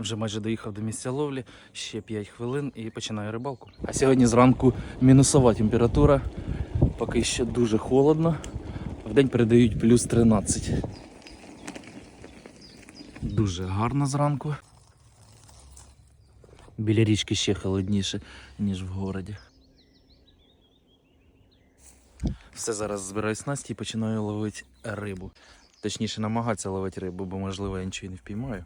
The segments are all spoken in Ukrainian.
Вже майже доїхав до місця ловлі, ще 5 хвилин і починаю рибалку. А сьогодні зранку мінусова температура, поки ще дуже холодно. Вдень передають плюс 13. Дуже гарно зранку. Біля річки ще холодніше, ніж в городі. Все зараз збираю снасті і починаю ловити рибу. Точніше, намагатися ловити рибу, бо можливо я нічого не впіймаю.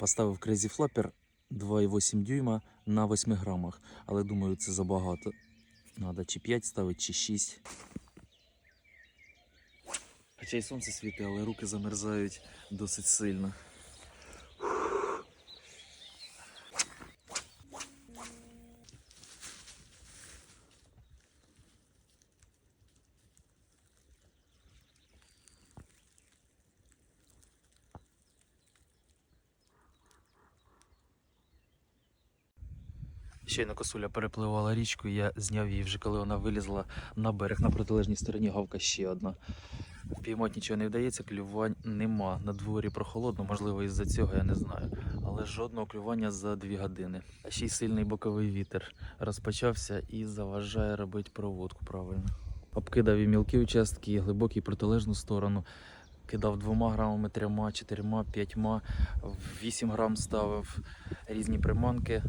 Поставив Crazy Flapper 2,8 дюйма на 8 грамах, але думаю, це забагато. Треба чи 5 ставити, чи 6. Хоча й сонце світить, але руки замерзають досить сильно. Щойно косуля перепливала річку, я зняв її вже коли вона вилізла на берег на протилежній стороні гавка ще одна. Піймати нічого не вдається, клювань нема. На дворі прохолодно, можливо, із-за цього я не знаю. Але жодного клювання за дві години. А ще й сильний боковий вітер розпочався і заважає робити проводку правильно. Обкидав і мілкі участки, і глибокі і протилежну сторону. Кидав двома грамами, трьома, чотирма, п'ятьма, вісім грам ставив різні приманки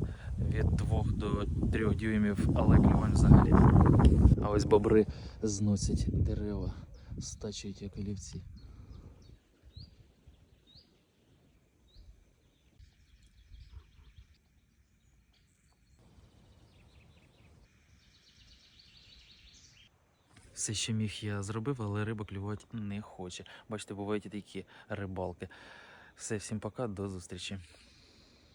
від 2 до 3 дюймів, але клювань взагалі. А ось бобри зносять дерева, стачують як олівці. Все, що міг, я зробив, але риба клювати не хоче. Бачите, бувають і такі рибалки. Все, всім пока, до зустрічі.